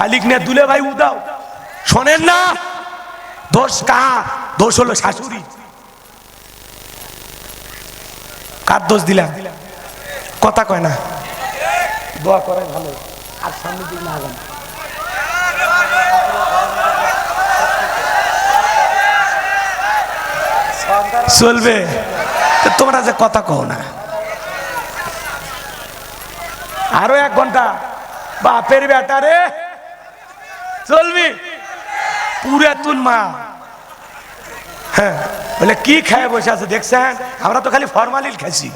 শালিক নিয়ে দুলে ভাই উদাও। শোনেন না? দোষ কা দোষ হলো শাশুড়ি। কার দোষ দিলাম? কথা কয় না। দোয়া করে ভালো। আর সামনে দিকে না আগান চলবে। তোমরা যে কথা কও না। আরও এক ঘণ্টা। বাপের বেটা রে। চলবি। পুরা তুল মা। হ্যাঁ কি খায় বসে আছে দেখছেন? আমরা তো খালি ফরমালিন খাইছি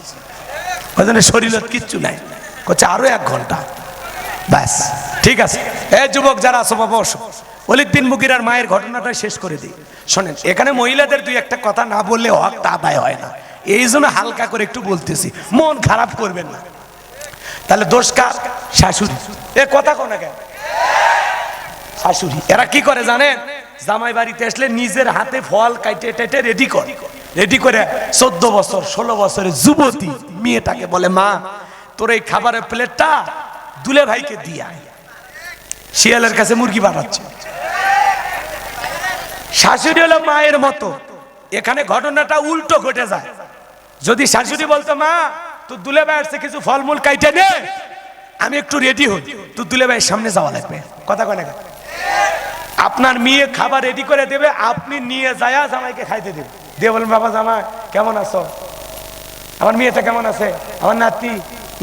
শরীরের কিচ্ছু নাই। করছে আরও এক ঘণ্টা। ব্যাস, ঠিক আছে। এ যুবক যারা আছো, বাবা, বসো। অলিক বিন মুগিরার মায়ের ঘটনাটা শেষ করে দিই। শোনেন, এখানে মহিলাদের দুই একটা কথা না বললে হক তা আদায় হয় না। এই জন্য হালকা করে একটু বলতেছি। মন খারাপ করবেন না। তাহলে দোষ কার? শাশুড়ি। এ কথা কোনা কেন? শাশুড়ি। এরা কি করে জানেন জামাই বাড়িতে আসলে নিজের হাতে ফল কাইটে টেটে রেডি করে। রেডি করে চোদ্দ বছর, ষোলো বছরের যুবতী মেয়েটাকে বলে, মা, তোর এই খাবারের প্লেটটা দুলে ভাইকে দিয়ে শিয়ালের কাছে মুরগি বানাচ্ছে। শাশুড়ি হলো মায়ের মতো। এখানে ঘটনাটা উল্টো ঘটে যায়। যদি শাশুড়ি বলতো, মা তুই দুলে ভাই আসছে, কিছু ফলমূল কাইটে নে। আমি একটু রেডি হই। তুই দুলে ভাইয়ের সামনে যাওয়া লাগবে। কথা কয় না? আপনার মেয়ে খাবার রেডি করে দেবে, আপনি নিয়ে যায়া জামাইকে খাইতে দেবে দিয়ে বলেন বাবা জামাই, কেমন আছো? আমার মেয়েটা কেমন আছে? আমার নাতি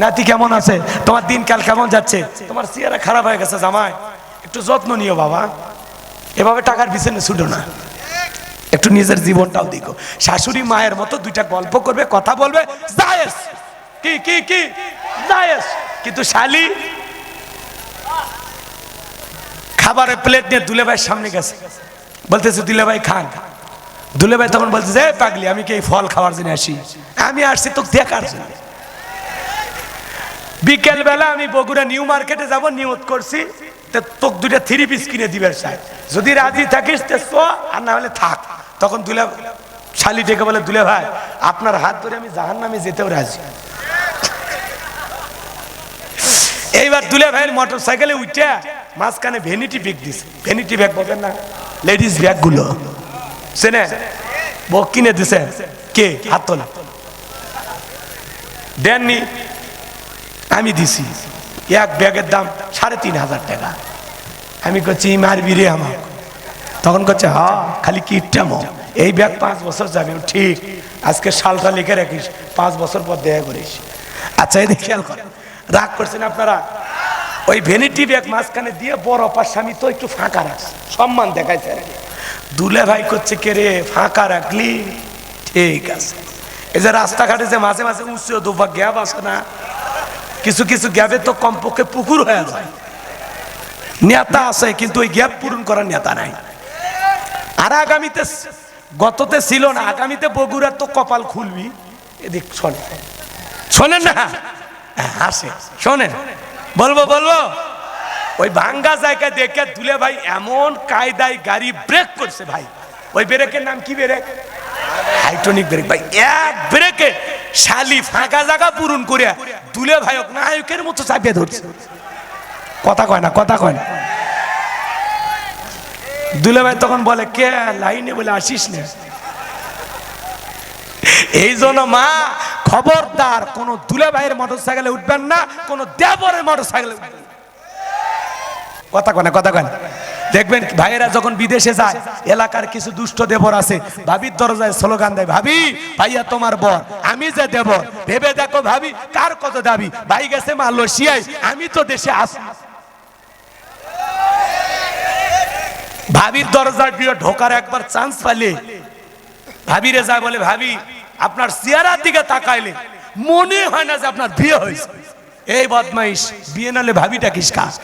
নাতি কেমন আছে? তোমার দিনকাল কেমন যাচ্ছে? তোমার চেহারা খারাপ হয়ে গেছে জামাই। একটু যত্ন নিও বাবা। এভাবে টাকার পিছনে ছুটো না। একটু নিজের জীবনটাও দেখো। শাশুড়ি মায়ের মতো দুইটা গল্প করবে, কথা বলবে কি কি কি? কিন্তু শালি খাবারের প্লেট নিয়ে দুলে ভাইয়ের সামনে গেছে। বলতেছে দুলে ভাই খান। দুলে ভাই তখন বলতেছে, "এই পাগলি, আমি কি ফল খাওয়ার জন্য আসি? আমি আসছি তোকে দেখার জন্য। বিকেল বেলা আমি বগুড়া নিউ মার্কেটে যাব, নিয়ত করছি তোকে দুইটা থ্রি পিস কিনে দিবে সাহেব। যদি রাজি থাকিস, তে আর না হলে থাক। তখন দুলে শালি ডেকে বলে দুলে ভাই আপনার হাত ধরে আমি জাহান নামে যেতেও রাজি। এইবার দুলে ভাইয়ের মোটর সাইকেলে উঠে মাঝখানে ভ্যানিটি ব্যাগ দিছে। ভ্যানিটি ব্যাগ বলেন না। লেডিস ব্যাগগুলো। চেনে? বউ কিনে দিছে। কে? হাত তোলা দেননি। আমি দিছি। এক ব্যাগের দাম সাড়ে তিন হাজার টাকা। আমি করছি মারবি রে আমার তখন করছে হা, খালি কিটটা মো। এই ব্যাগ পাঁচ বছর যাবে। ঠিক। আজকে সালটা লিখে রাখিস। পাঁচ বছর পর দেখা করিস। আচ্ছা এই খেয়াল করেন। রাগ করছেন আপনারা? ওই ভ্যানিটি ব্যাগ মাঝখানে দিয়ে বড় অপার স্বামী তো একটু ফাঁকা রাখছে। সম্মান দেখাইছে। দুলে ভাই করছে কে রে? ফাঁকা রাখলি? ঠিক আছে। এই যে রাস্তাঘাটে যে মাঝে মাঝে উঁচু দুবা গ্যাপ আছে না কিছু কিছু গ্যাপে তো কমপক্ষে পুকুর হয়ে যায়। নেতা আছে কিন্তু ওই গ্যাপ পূরণ করার নেতা নাই। আর আগামীতে গততে ছিল না আগামীতে বগুড়ার তো কপাল খুলবি। এদিক শোনে শোনেন না? হ্যাঁ, আসে। শোনেন। বলব বলব। ওই ভাঙ্গা জায়গায় দেখে দুলে ভাই এমন কায়দায় গাড়ি ব্রেক করছে ভাই। ওই ব্রেকের নাম কি ব্রেক হাইটনিক ব্রেক ভাই, এক ব্রেকে শালি ফাঁকা জায়গা পূরণ করে দুলে ভাইক নায়কের মতো চাপিয়ে ধরছে। কথা কয় না, কথা কয় না। দুলে ভাই তখন বলে, কে লাইনে বলে আসিস না? এই জন্য মা খবরদার, কোন দুলে ভাইয়ের মোটর সাইকেলে উঠবেন না, কোন দেবরের মোটর সাইকেলে কথা কয় না, কথা কয় না। দেখবেন ভাইয়েরা যখন বিদেশে যায়, এলাকার কিছু দুষ্ট দেবর আছে, ভাবির দরজায় স্লোগান দেয়, ভাবি, ভাইয়া তোমার বর, আমি যে দেবর, ভেবে দেখো ভাবি, কার কত দাবি? ভাই গেছে মালয়েশিয়ায়, আমি তো দেশে আসি ভাবির দরজা দিয়ে ঢোকার একবার চান্স পাইলে, ভাবিরে যায় বলে, ভাবি আপনার চেহারার দিকে তাকাইলে মনে হয় না যে আপনার বিয়ে হয়েছে। এই বদমাইশ বিয়ে নালে ভাবিটা কিস কাজ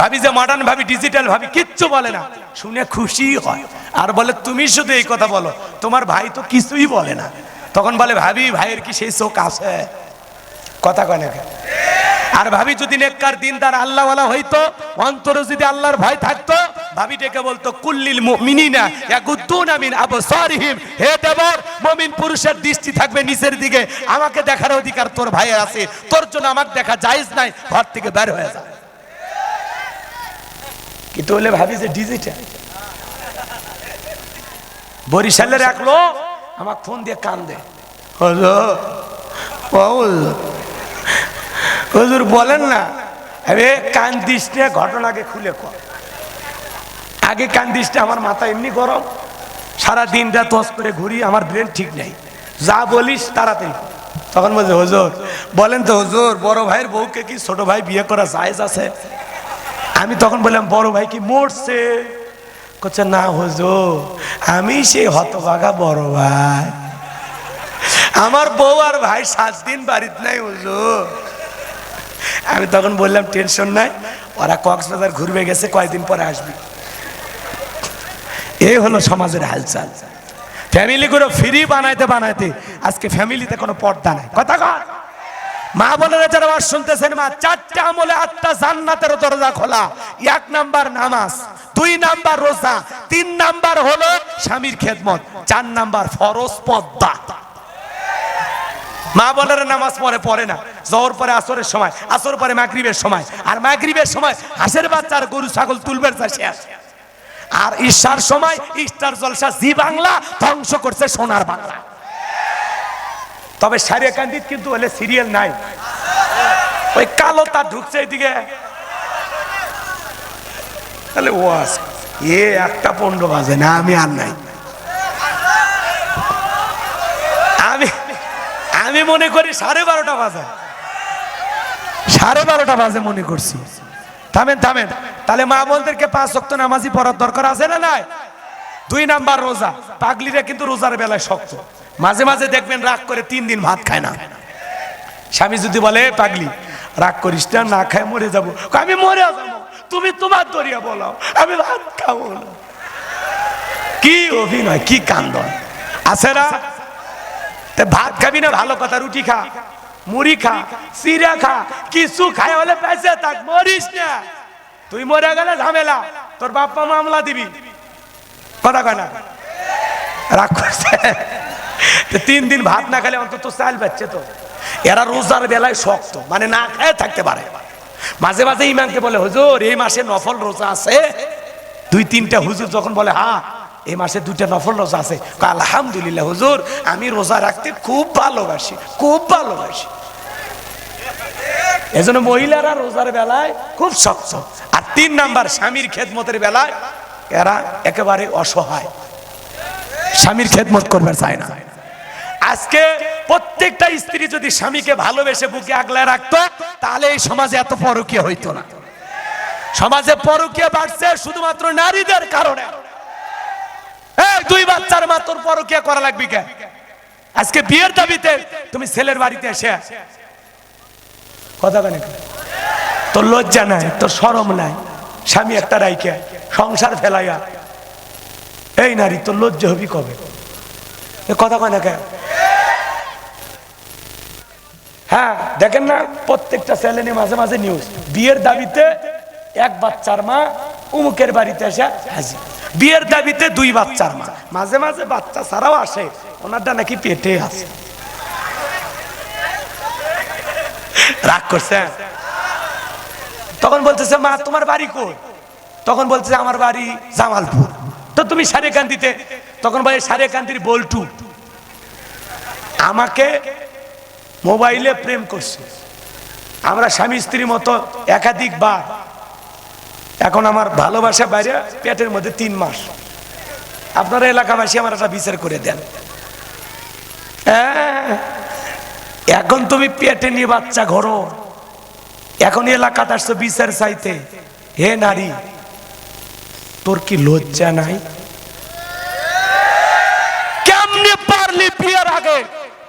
ভাবি যে মডার্ন ভাবি ডিজিটাল ভাবি, কিচ্ছু বলে না। শুনে খুশি হয়। আর বলে, তুমি শুধু এই কথা বলো, তোমার ভাই তো কিছুই বলে না। তখন বলে, ভাবি, ভাইয়ের কি সেই চোখ আছে? কথা কয় না আর ভাবি যদি নেককার দিন তার আল্লাহওয়ালা হইতো, অন্তরে যদি আল্লাহর ভয় থাকতো ভাবি ডেকে বলতো কুল্লিল মিন হে দেবর পুরুষের দৃষ্টি থাকবে নিচের দিকে। আমাকে দেখার অধিকার তোর ভাইয়ের আছে। তোর জন্য আমাকে দেখা জায়েজ নাই, ঘর থেকে বের হয়ে কিন্তু হলে ভাবি যে ডিজিটাল। বরিশালের এক লোক আমার ফোন দিয়ে হুজুর। হুজুর বলেন না, আরে কান্দিস নে, ঘটনাকে খুলে কর। আগে কান্দিস না, আমার মাথা এমনি গরম। সারা দিন রাত হস করে ঘুরি, আমার ব্রেন ঠিক নেই। যা বলিস তাড়াতাড়ি তখন বলছে, হুজুর, বলেন তো হুজুর, বড় ভাইয়ের বউকে কি ছোট ভাই বিয়ে করা জায়েজ আছে? আমি তখন বললাম, বড় ভাই কি মরছে? করছে না হুজুর, আমি সেই হতভাগা বড় ভাই। আমার বউ আর ভাই সাত দিন বাড়িতে নাই হুজুর। আমি তখন বললাম, টেনশন নাই, ওরা কক্সবাজার ঘুরবে, গেছে কয়েকদিন পরে আসবে। এই হলো সমাজের হালচাল। ফ্যামিলি গুলো ফ্রি বানাইতে বানাইতে আজকে ফ্যামিলিতে কোনো পর্দা নাই। কথা কর মা যারা শুনতেছেন, মা, চারটা আমলে আটটা জান্নাতের দরজা খোলা। এক নাম্বার নামাজ, দুই নাম্বার রোজা, তিন নাম্বার হলো স্বামীর খেদমত, চার নাম্বার ফরজ পদ্মা মা বোনেরা নামাজ পড়ে পড়ে না। জহর পরে আসরের সময়, আসর পরে মাগরিবের সময়। আর মাগরিবের সময় হাঁসের বাচ্চার গরু, ছাগল তুলবের চাষে আসে আর ঈশার সময় ইস্টার জলসা জি বাংলা ধ্বংস করছে সোনার বাংলা। তবে সারিয়া কান্দিত কিন্তু হলে সিরিয়াল নাই। ওই কালো তার ঢুকছে এদিকে তাহলে ও আছে। এ একটা পনেরো বাজে না, আমি আর নাই। আমি আমি মনে করি সাড়ে বারোটা বাজে। সাড়ে বারোটা বাজে মনে করছি। থামেন থামেন। তাহলে মা বোনদেরকে পাঁচ শক্ত নামাজি পড়ার দরকার আছে না নাই? দুই নাম্বার রোজা। পাগলিরা কিন্তু রোজার বেলায় শক্ত। মাঝে মাঝে দেখবেন রাগ করে তিন দিন ভাত খায় না। স্বামী যদি বলে পাগলি, রাগ করিস না না খায় মরে যাব। আমি মরে যাব। তুমি তোমার দরিয়া বলাও। আমি ভাত খাব কি অভিনয়, কি কান্দন। আছে না? ভাত খাবি না, ভালো কথা, রুটি খা। মুড়ি খা, সিরা খা কিছু খায় হলে পেঁচে থাক, মরিস না। তুই মরে গেলে ঝামেলা, তোর বাপ্পা মামলা দিবি। কথা কয় না? রাগ করছে। তিন দিন ভাত না খেলে অন্তত চাল পাচ্ছে তো। এরা রোজার বেলায় শক্ত মানে না খেয়ে থাকতে পারে। মাঝে মাঝে ইমানকে বলে, হুজুর, এই মাসে নফল রোজা আছে? দুই, তিনটা হুজুর যখন বলে হ্যাঁ এই মাসে দুইটা নফল রোজা আছে। আলহামদুলিল্লাহ, হুজুর, আমি রোজা রাখতে খুব ভালোবাসি খুব ভালোবাসি। এজন্য মহিলারা রোজার বেলায় খুব শক্ত। আর তিন নাম্বার, স্বামীর খেদমতের বেলায় এরা একেবারে অসহায়। স্বামীর খেদমত করবে চায় না। আজকে প্রত্যেকটা স্ত্রী যদি স্বামীকে ভালোবেসে বুকে আগলায় রাখতো, তাহলে এই সমাজে এত পরকীয় হইতো না। সমাজে পরকীয় বাড়ছে শুধুমাত্র নারীদের কারণে। দুই বাচ্চার মা তোর পরকীয়া করা লাগবে কে? আজকে বিয়ের দাবিতে তুমি ছেলের বাড়িতে এসে কথা কেন? তোর লজ্জা নাই, তোর সরম নাই। স্বামী একটা রাইকে সংসার ফেলাইয়া। এই নারী, তোর লজ্জা হবি কবে? কথা কয় না কেন? হ্যাঁ দেখেন না, প্রত্যেকটা চ্যানেলে মাঝে মাঝে নিউজ বিয়ের দাবিতে এক বাচ্চার মা উমুকের বাড়িতে এসে হাজির। বিয়ের দাবিতে দুই বাচ্চার মা। মাঝে মাঝে বাচ্চা ছাড়াও আসে, ওনারটা নাকি পেটে আছে। রাগ করছে? তখন বলতেছে মা তোমার বাড়ি কই? তখন বলতেছে আমার বাড়ি জামালপুর। তো তুমি সারেকান্দিতে তখন বলে সারেকান্দির বল্টু। আমাকে মোবাইলে প্রেম করছে। আমরা স্বামী স্ত্রীর মতো একাধিক বার। এখন আমার ভালোবাসা বাইরে পেটের মধ্যে তিন মাস। আপনারা এলাকাবাসী আমার একটা বিচার করে দেন। হ্যাঁ, এখন তুমি পেটে নিয়ে বাচ্চা ঘরো। এখন এলাকাতে আসছো বিচার চাইতে। হে নারী, তোর কি লজ্জা নাই? কেমনে পারলি বিয়ের আগে?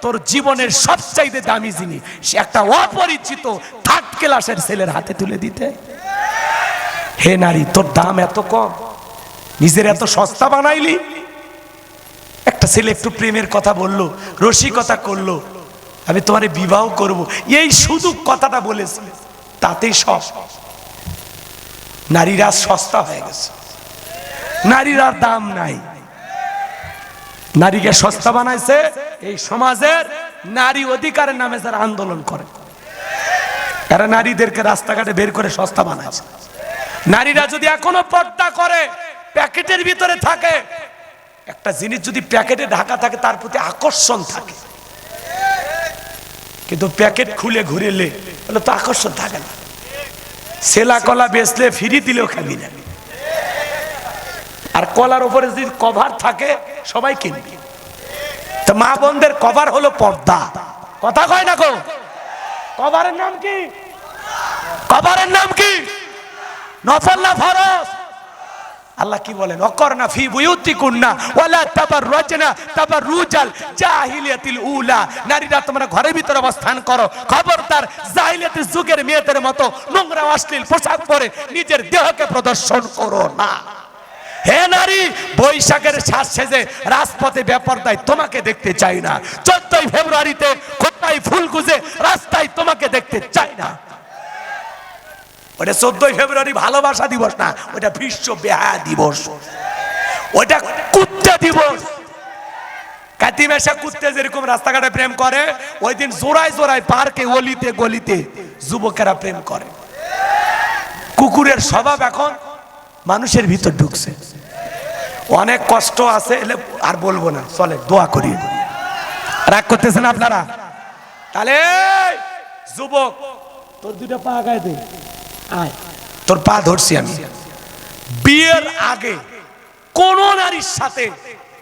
তোর জীবনের সবচাইতে দামি জিনিস, সে একটা অপরিচিত থার্ড ক্লাসের ছেলের হাতে তুলে দিতে। হে নারী, তোর দাম এত কম? নিজের এত সস্তা বানাইলি? একটা ছেলে একটু প্রেমের কথা বলল, রসিকতা করল আমি তোমারে বিবাহ করব। এই শুধু কথাটা বলেছে, তাতেই সব। নারীরা সস্তা হয়ে গেছে। নারীর দাম নাই। নারীকে সস্তা বানাইছে এই সমাজের নারী অধিকারের নামে যারা আন্দোলন করে। এরা নারীদেরকে রাস্তাঘাটে বের করে সস্তা বানাইছে। নারীরা যদি এখনও পর্দা করে, প্যাকেটের ভিতরে থাকে, একটা জিনিস যদি প্যাকেটে ঢাকা থাকে, তার প্রতি আকর্ষণ থাকে। কিন্তু প্যাকেট খুলে ঘুরেলে তাহলে তো আকর্ষণ থাকে না। সেলা কলা বেচলে ফিরি দিলেও খাবি না। আর কলার উপরে যদি কভার থাকে, সবাই কিনবে। তো মা বোনদের কভার হলো পর্দা। কথা কয় না গো? কভারের নাম কি? কভারের নাম কি? নফল না ফরজ? আল্লাহ কি বলেন? অকরনা ফি বুয়ুতিকুন্না ওয়ালা তাবাররাজনা তাবাররুজাল জাহিলিয়াতিল উলা। নারীরা তোমরা ঘরের ভিতরে অবস্থান করো। খবরদার জাহিলিয়াতের যুগের মেয়েদের মতো নোংরা অশ্লীল পোশাক পরে নিজের দেহকে প্রদর্শন করো না। হে নারী, বৈশাখের শ্বাস সেজে রাজপথে ব্যাপারদায় তোমাকে দেখতে চাই না। চোদ্দই ফেব্রুয়ারিতে খোপাই ফুল গুজে রাস্তায় তোমাকে দেখতে চাই না। ওটা চোদ্দই ফেব্রুয়ারি ভালোবাসা দিবস না, ওটা বিশ্ব বেহা দিবস। ওটা কুত্তে দিবস। কাতিমেশা কুত্তে যেরকম রাস্তাঘাটে প্রেম করে ওই দিন জোড়ায় জোড়ায় পার্কে, অলিতে গলিতে যুবকেরা প্রেম করে। কুকুরের স্বভাব এখন মানুষের ভিতর ঢুকছে। অনেক কষ্ট আছে, এলে আর বলব না, চলে, দোয়া করি। রাগ করতেছেন আপনারা? তাহলে যুবক, তোর দুটা পা গায়ে দে। তোর পা ধরছি আমি। বিয়ের আগে কোন নারীর সাথে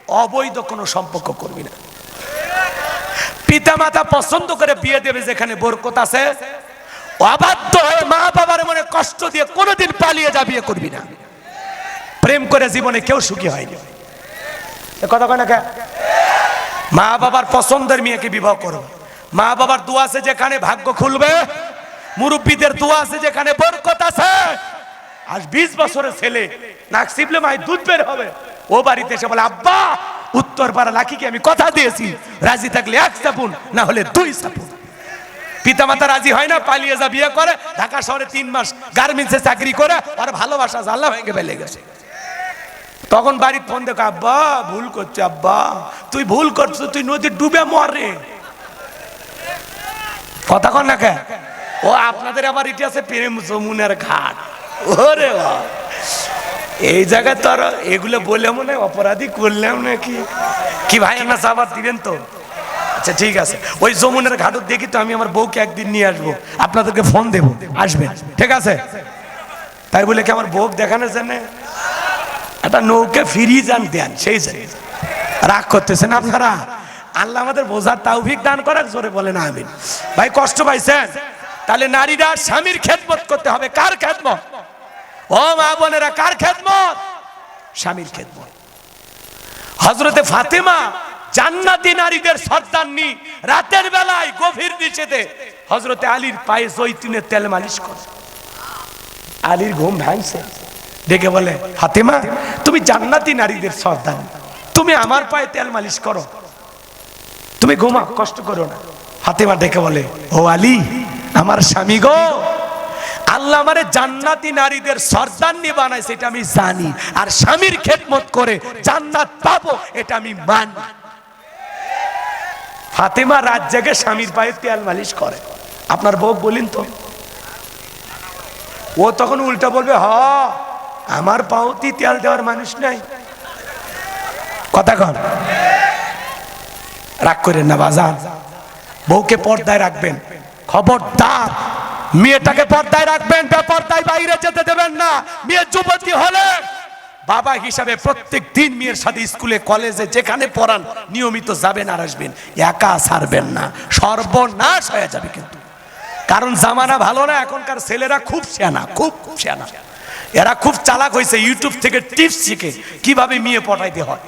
অবৈধ কোনো সম্পর্ক করবি না। পিতা মাতা পছন্দ করে বিয়ে দেবে যেখানে বরকত আছে। অবাধ্য হয়ে মা বাবার মনে কষ্ট দিয়ে কোনোদিন পালিয়ে যা বিয়ে করবি না। প্রেম করে জীবনে কেউ সুখী হয়নি। কথা কয় না? মা বাবার পছন্দের মেয়েকে বিবাহ করো। মা বাবার দোয়া আছে যেখানে ভাগ্য খুলবে। মুরব্বীদের দোয়া আছে যেখানে বরকত আছে। আজ বিশ বছরের ছেলে, নাক সিবলে মাই দুধ বের হবে। ও বাড়িতে এসে বলে, আব্বা, উত্তর পাড়া লাখিকে আমি কথা দিয়েছি। রাজি থাকলে এক সাপুন, না হলে দুই সাপুন। পিতামাতা রাজি হয় না, পালিয়ে যা বিয়ে করে। ঢাকা শহরে তিন মাস গার্মেন্টসে চাকরি করে, আর ভালোবাসা জানলা ভেঙে ফেলে গেছে। তখন বাড়ির ফোন দেখো, আব্বা, ভুল করছে, আব্বা। তুই ভুল করছ তুই নদী ডুবে মরে কথা কন না কে? ও, আপনাদের আবার এটি আছে প্রেম যমুনার ঘাট। ওরে। এই জায়গায় তো আর এগুলো বলে মনে হয় অপরাধী করলাম নাকি? কি ভাই না সাবার দিবেন তো? আচ্ছা ঠিক আছে। ওই যমুনের ঘাটও দেখি তো আমি আমার বউকে একদিন নিয়ে আসব। আপনাদেরকে ফোন দেবো। আসবেন ঠিক আছে? তাই বলে কি আমার বউ দেখানোর জন্য একটা নৌকে ফিরিয়ে যান দেন, সেই জন্য রাগ করতেছেন আপনারা? আল্লাহ আমাদের বোঝার তাওফিক দান করার জোরে বলেন, আমিন। ভাই, কষ্ট পাইছেন? তাহলে নারীরা স্বামীর খেদমত করতে হবে। কার খেদমত? ও মা বোনেরা, কার খেদমত? স্বামীর খেদমত। হজরতে ফাতেমা জান্নাতি নারীদের সর্দারনি রাতের বেলায় গভীর নিষেধে হজরতে আলীর পায়ে জৈতুনের তেল মালিশ করে। আলীর ঘুম ভাঙছে। ডেকে বলে, ফাতেমা, তুমি জান্নাতি নারীদের সর্দার। তুমি আমার পায়ে তেল মালিশ করো। তুমি ঘুমা কষ্ট করো না। ফাতেমা ডেকে বলে, ও আলী আমার স্বামী গো, আল্লাহ আমারে জান্নাতি নারীদের সর্দারনি বানাইছে, এটা আমি জানি। আর স্বামীর খেদমত করে জান্নাত পাবো, এটা আমি মানি। ফাতেমা রাত জেগে স্বামীর পায়ে তেল মালিশ করে। আপনার বউ বলিন তো। ও তখন উল্টা বলবে, হ, আমার পাউতি তেল দেওয়ার মানুষ নাই। কথা কন। রাগ করেন না, বাজান। বউকে পর্দায় রাখবেন। খবরদার। মেয়েটাকে পর্দায় রাখবেন পর্দায় বাইরে যেতে দেবেন না। মেয়ে যুবতী হলে বাবা হিসাবে প্রত্যেক দিন মেয়ের সাথে স্কুলে, কলেজে, যেখানে পড়ান, নিয়মিত যাবেন আর আসবেন। একা ছাড়বেন না। সর্বনাশ হয়ে যাবে কিন্তু। কারণ জামানা ভালো না, এখনকার ছেলেরা খুব সেনা খুব সেনা এরা খুব চালাক হয়েছে ইউটিউব থেকে টিপস শিখে কীভাবে মেয়ে পটাইতে হয়।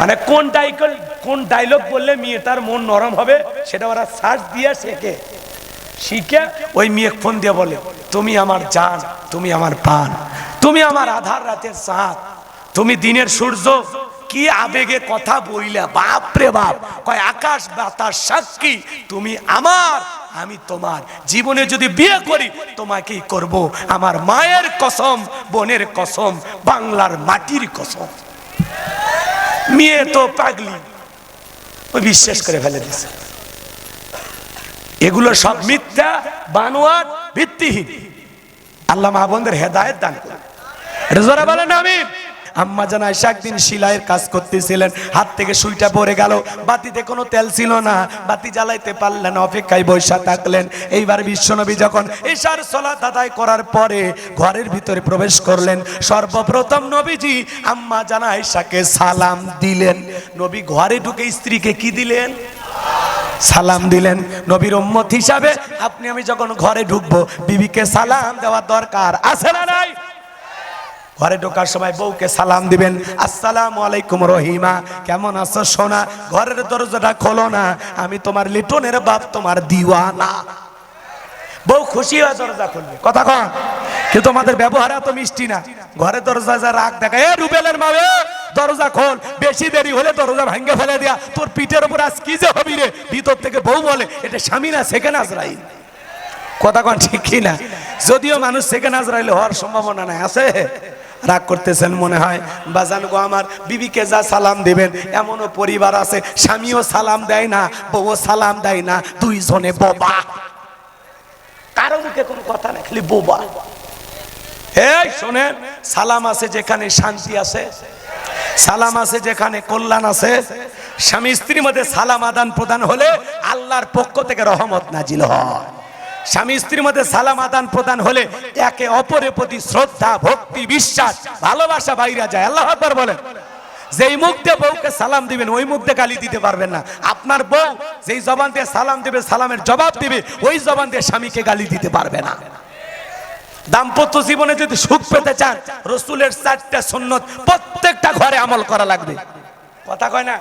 মানে কোন ডাইকল কোন ডায়লগ বললে মেয়ে তার মন নরম হবে, সেটা ওরা সার্চ দিয়ে শেখে। শিখে ওই মেয়ে ফোন দিয়ে বলে, তুমি আমার জান, তুমি আমার পান তুমি আমার আধার রাতের চাঁদ তুমি দিনের সূর্য, কি আবেগে কথা বইলা বাপ রে বাপ, কয় আকাশ বাতাস সাক্ষী, তুমি আমার, আমি তোমার, জীবনে যদি বিয়ে করি তোমাকেই করব, আমার মায়ের কসম, বোনের কসম, বাংলার মাটির কসম। মেয়ে তো পাগলি। ওই বিশ্বাস করে ফেলে দিছে। এগুলো সব মিথ্যা বানোয়ার ভিত্তিহীন। আল্লাহ মাহবন্দের বোনদের হেদায়ত দান করে বলেন আমি আম্মা জান আয়েশা একদিন সিলাইয়ের কাজ করতেছিলেন, হাত থেকে সুইটা পড়ে গেল, বাতিতে কোনো তেল ছিল না, বাতি জ্বালাইতে পারলেন, অপেক্ষায় বৈশা থাকলেন। এইবার বিশ্বনবী যখন ঈশার সলাত আদায় করার পরে ঘরের ভিতরে প্রবেশ করলেন, সর্বপ্রথম নবীজি আম্মা জান আয়েশাকে সালাম দিলেন। নবী ঘরে ঢুকে স্ত্রীকে কি দিলেন? সালাম দিলেন। নবীর উম্মত হিসাবে আপনি, আমি যখন ঘরে ঢুকবো, বিবিকে সালাম দেওয়ার দরকার, আছে না নাই? ঘরে ঢোকার সময় বউকে সালাম দিবেন, আসসালাম আলাইকুম রহিমা, কেমন আছো সোনা? ঘরের দরজাটা খোলো না, আমি তোমার লিটনের বাপ, তোমার দিওয়ানা। বউ খুশি হয়ে দরজা খুলবে। কথা কন, কিন্তু তোমাদের ব্যবহার এত মিষ্টি না। ঘরে দরজা যা রাগ দেখা, এ রুবেলের মাবে দরজা খোল, বেশি দেরি হলে দরজা ভাঙ্গে ফেলে দেয়া, তোর পিঠের উপর আজ কি যে হবি রে? ভিতর থেকে বউ বলে, এটা স্বামী না সেকেন্ড আজরাইল। কথা কন ঠিক কি না যদিও মানুষ সেকেন্ড আজরাইল হওয়ার সম্ভাবনা নাই, আছে? রাগ করতেছেন মনে হয়। বাজান গো আমার, বিবিকে যা সালাম দেবেন, এমনও পরিবার আছে, স্বামীও সালাম দেয় না, বউও সালাম দেয় না, দুইজনে বোবা। কারও মুখে কোনো কথা নেই খালি বোবা। এই শোনেন, সালাম আছে যেখানে শান্তি আছে, সালাম আছে যেখানে কল্যাণ আছে, স্বামী স্ত্রীর মধ্যে সালাম আদান প্রদান হলে আল্লাহর পক্ষ থেকে রহমত নাজিল হয়। স্বামী স্ত্রীর মধ্যে সালাম আদান প্রদান হলে একে অপরের প্রতি শ্রদ্ধা, ভক্তি, বিশ্বাস, ভালোবাসা বাইরে যায়। আল্লাহ আকবার বলেন। যেই মুখ দিয়ে বউকে সালাম দিবেন, ওই মুখ দিয়ে গালি দিতে পারবেন না। আপনার বউ যেই জবান দিয়ে সালাম দিবে, সালামের জবাব দিবে, ওই জবান দিয়ে স্বামীকে গালি দিতে পারবে না। দাম্পত্য জীবনে যদি সুখ পেতে চান, রসুলের চারটা সুন্নত প্রত্যেকটা ঘরে আমল করা লাগবে। কথা কয় না?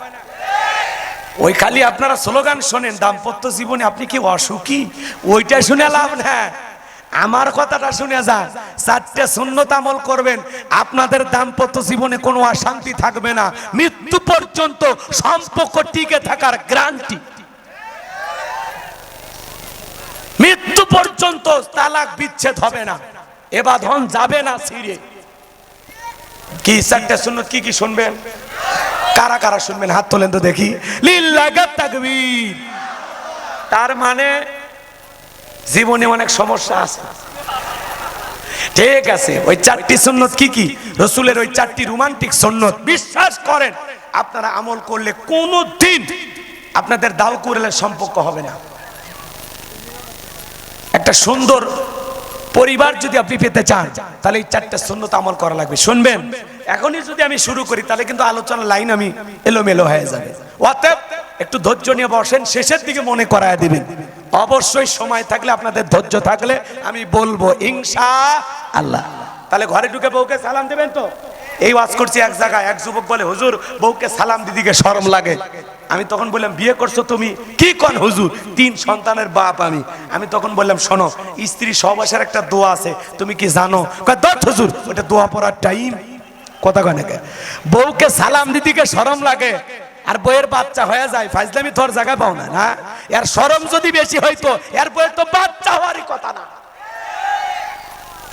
ওই খালি আপনারা স্লোগান শোনেন, দাম্পত্য জীবনে আপনি কি অসুখী? ওইটা শুনে লাভ না আমার কথাটা শুনে যান। চারটে সুন্নত আমল করবেন, আপনাদের দাম্পত্য জীবনে কোনো অশান্তি থাকবে না। মৃত্যু পর্যন্ত সম্পর্ক টিকে থাকার গ্যারান্টি মৃত্যু পর্যন্ত তালাক বিচ্ছেদ হবে না। এ বাঁধন যাবে না ছিঁড়ে। কি, চারটে শূন্য কি কি শুনবেন? কারা কারা শুনবেন? হাত তোলেন তো দেখি। তার মানে জীবনে অনেক সমস্যা আছে। ঠিক আছে, ওই চারটি সুন্নত কি কি? রসুলের ওই চারটি রোমান্টিক সুন্নত। বিশ্বাস করেন, আপনারা আমল করলে কোনো দিন আপনাদের দাও করলে সম্পর্ক হবে না। একটা সুন্দর পরিবার যদি আপনি পেতে চান, তাহলে এই চারটা সুন্নত আমল করা লাগবে। শুনবেন? এখনই যদি আমি শুরু করি, তাহলে কিন্তু আলোচনার লাইন আমি এলোমেলো হয়ে যাবে। অতএব একটু ধৈর্য নিয়ে বসেন, শেষের দিকে মনে করায় দিবেন। অবশ্যই সময় থাকলে আপনাদের ধৈর্য থাকলে আমি বলব, ইনশা আল্লাহ। তাহলে ঘরে ঢুকে বউকে সালাম দেবেন তো? এই ওয়াজ করছি এক জায়গায়, এক যুবক বলে, হুজুর, বউকে সালাম দিদিকে শরম লাগে। আমি তখন বললাম, বিয়ে করছ তুমি? কি কন হুজুর? তিন সন্তানের বাপ আমি। আমি তখন বললাম, শোনো, স্ত্রী সহবাসের একটা দোয়া আছে, তুমি কি জানো? হুজুর, ওটা দোয়া পড়ার টাইম কথা কয় নাকি? বউকে সালাম দিদিকে শরম লাগে, আর বইয়ের বাচ্চা হয়ে যায় ফাইজলামি তোর জায়গা পাও না না? এর শরম যদি বেশি হইতো, এর বইয়ের তো বাচ্চা হওয়ারই কথা না।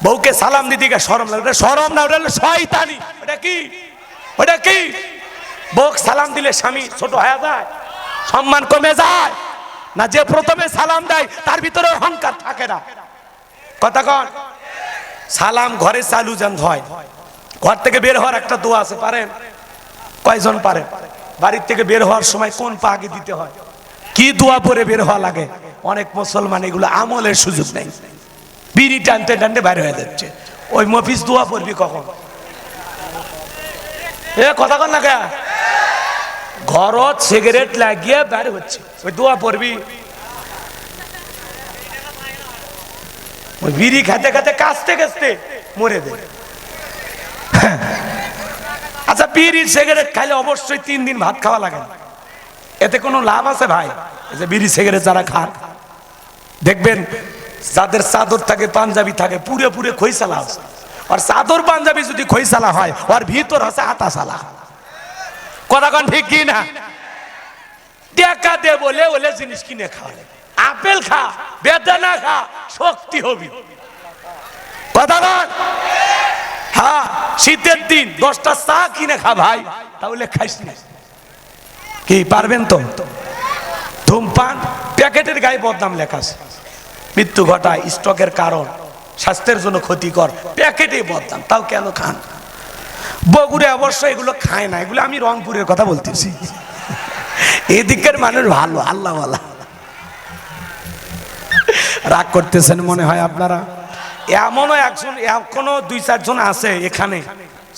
বউকে সালাম দিদিকে শরম লাগে শরম না, ওটা শয়তানি। ওটা কি? ওটা কি? বউকে সালাম দিলে স্বামী ছোট হয়ে যায়, সম্মান কমে যায়, না যে প্রথমে সালাম দেয়, তার ভিতরে অহংকার থাকে না। কথা কন? সালাম ঘরে চালু যেন হয়। ঘর থেকে বের হওয়ার একটা দোয়া আছে, পারেন? কয়জন পারেন? বাড়ির থেকে বের হওয়ার সময় কোন পা আগে দিতে হয়? কি দোয়া পরে বের হওয়া লাগে? অনেক মুসলমান এগুলো আমলের সুযোগ নেই। বিড়ি টানতে টানতে বাইরে হয়ে যাচ্ছে। ওই মফিস দোয়া পড়বি কখন? এ, কথা কন না কে? ঘরত সিগারেট লাগিয়ে বাইরে হচ্ছে। ওই দোয়া পড়বি। ওই বিড়ি খেতে খেতে কাঁচতে কাঁচতে মরে দে আচ্ছা বিড়ি সিগারেট খাইলে অবশ্যই তিন দিন ভাত খাওয়া লাগে। এতে কোনো লাভ আছে ভাই? যে বিড়ি সিগারেট যারা খান দেখবেন যাদের চাদর থাকে, পাঞ্জাবি থাকে পুরে পুরে খৈসালা আছে। আর চাদর, পাঞ্জাবি যদি খৈসালা হয় আর ভিতর আছে আতা সালা কথা কন ঠিক কি না? টাকা দে বলে ওলে জিনিস কিনে খাওয়ালে আপেল খা, বেদানা খা, শক্তি হবি। কথা কন? হ্যাঁ শীতের দিন, দশটা চা কিনে খা ভাই, তাহলে খাইস না। কি, পারবেন তো? ধূমপান, প্যাকেটের গায়ে বদনাম লেখা আছে। মৃত্যু ঘটায়, স্টকের কারণ, স্বাস্থ্যের জন্য ক্ষতিকর, প্যাকেটে বদনাম, তাও কেন খান? বগুড়ে অবশ্য এগুলো খায় না, এগুলো আমি রংপুরের কথা বলতেছি। এদিকের মানুষ ভালো আল্লাহ রাগ করতেছেন মনে হয় আপনারা? এমনও একজন, এখনও দুই চারজন আছে এখানে।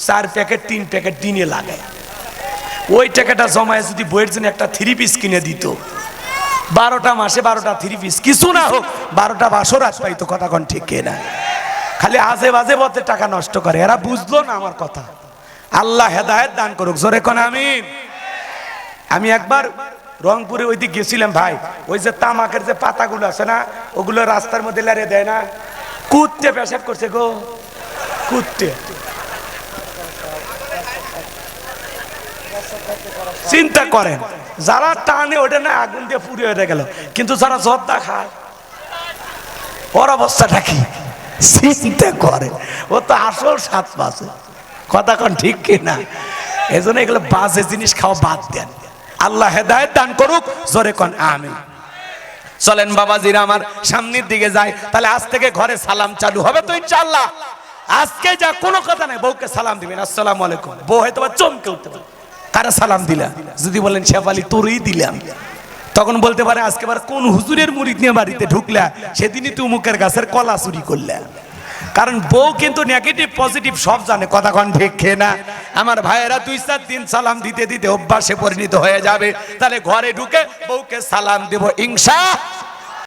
চার প্যাকেট, তিন প্যাকেট দিনে লাগে ওই টাকাটা জমায় যদি বইয়ের জন্য একটা থ্রি পিস কিনে দিত। বারোটা মাসে বারোটা থ্রি পিস কিছু না হোক, বারোটা বাসও রাত পাইতো, কথা ঠিক না খালি আজে বাজে পথে টাকা নষ্ট করে। এরা বুঝলো না আমার কথা। আল্লাহ হেদায়েত দান করুক। জোরে কোন, আমিন। আমি একবার রংপুরে ওই দিক গেছিলাম ভাই। ওই যে তামাকের যে পাতাগুলো আছে না, ওগুলো রাস্তার মধ্যে লারে দেয় না? কুত্তে পেশাব করছে গো। কুত্তে। চিন্তা করেন, যারা টানে ওটা না আগুন দিয়ে পুড়ে হয়ে গেল, কিন্তু যারা জর্দা খায়, ওর অবস্থাটা কি? চিন্তা করে ও তো আসল সাত পাশে কথা কন ঠিক কিনা এই জন্য এগুলো বাজে জিনিস খাওয়া বাদ দেন। আল্লাহ হেদায়ত দান করুক, জোরে কন আমি চলেন বাবাজিরা আমার সামনের দিকে যায়। তাহলে আজ থেকে ঘরে সালাম চালু হবে তো ইনশাল্লাহ আজকে যা কোনো কথা নাই, বউকে সালাম দিবেন। আসসালামু আলাইকুম। বউ হয়তো বা চমকে উঠতে পারে। কারা সালাম দিলা? যদি বলেন, শেফালি, তোরই দিলাম। তখন বলতে পারে, আজকে আবার কোন হুজুরের মুড়ি নিয়ে বাড়িতে ঢুকলা? সেদিনই তুমুকের গাছের কলা চুরি করলা। কারণ বউ কিন্তু নেগেটিভ পজিটিভ সব জানে। কথা ঠিক খেয়ে না আমার ভাইয়েরা দুই চার দিন সালাম দিতে দিতে অভ্যাসে পরিণত হয়ে যাবে। তাহলে ঘরে ঢুকে বউকে সালাম দেব। ইনশা